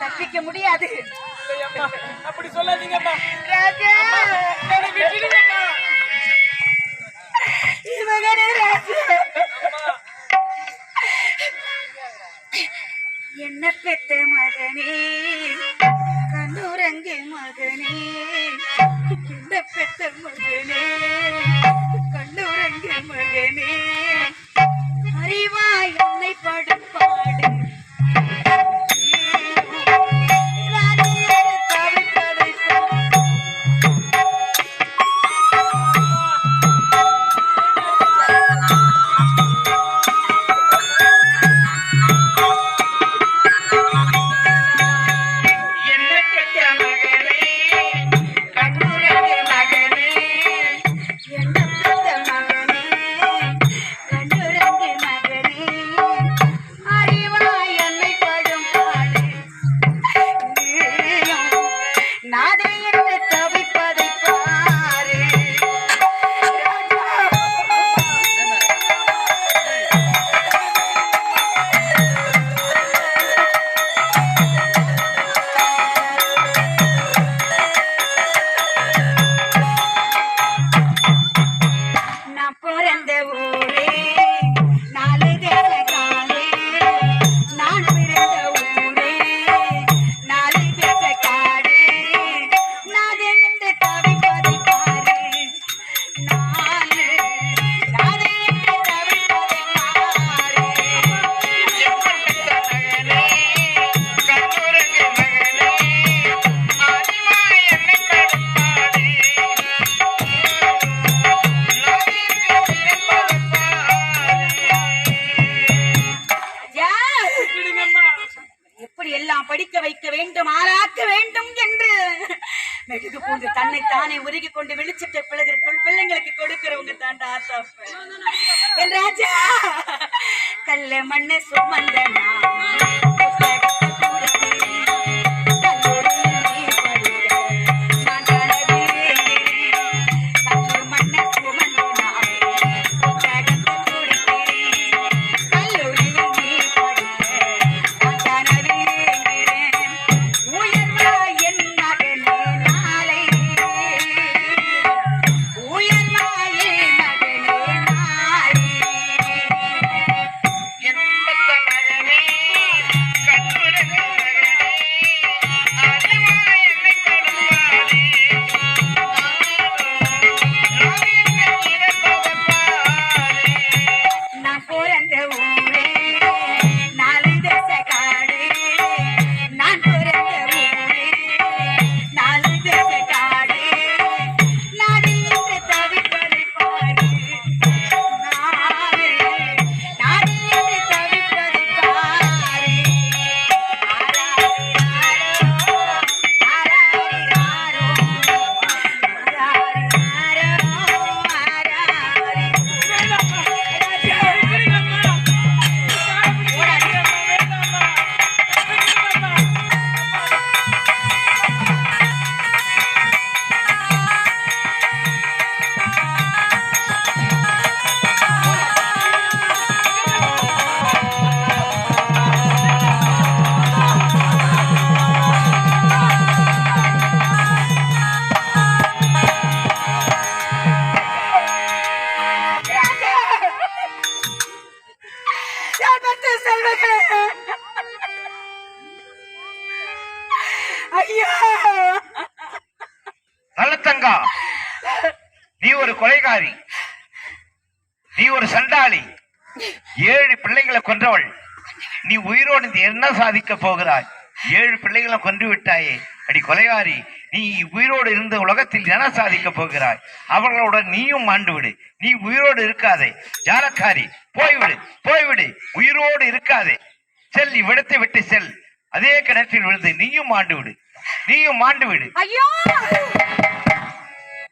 தப்பிக்க முடியாது. அப்படி சொல்லாதீங்கம்மா. ராஜா! விட்டுடுங்கம்மா. ராஜா! அம்மா, என்ன பெத்த மகனே? கண்ணுரங்கு மகனே? என்ன பெத்த மகனே? வேண்டும் ஆளாக்க வேண்டும் என்று. மெழுகு போன்று தன்னை தானே உருகி கொண்டு வெளிச்சிட்ட பிள்ளைகளுக்குள் பிள்ளைங்களுக்கு கொடுக்கிறவங்க தாண்டா என் ராஜா கல்ல மண்ண சுமந்த நல்லத்தங்கா. நீ ஒரு கொலைகாரி. நீ ஒரு சண்டாளி. ஏழு பிள்ளைகளை கொன்றவள். நீ உயிரோடு என்ன சாதிக்க போகிறாய்? ஏழு பிள்ளைகளை கொன்று விட்டாயே. அடி கொலைகாரி நீ உயிரோடு இருந்த உலகத்தில் என்ன சாதிக்க போகிறாய்? அவர்களுடன் நீயும் மாண்டு விடு. நீ உயிரோடு இருக்காதே. ஜாலக்காரி போய்விடு போய்விடு. உயிரோடு இருக்காதே. செல் இவ்விடத்தை விட்டு செல். அதே கிணற்றில் விழுந்து நீயும் மாண்டு விடு. நீயும் மாண்டு விடு. ஐயோ!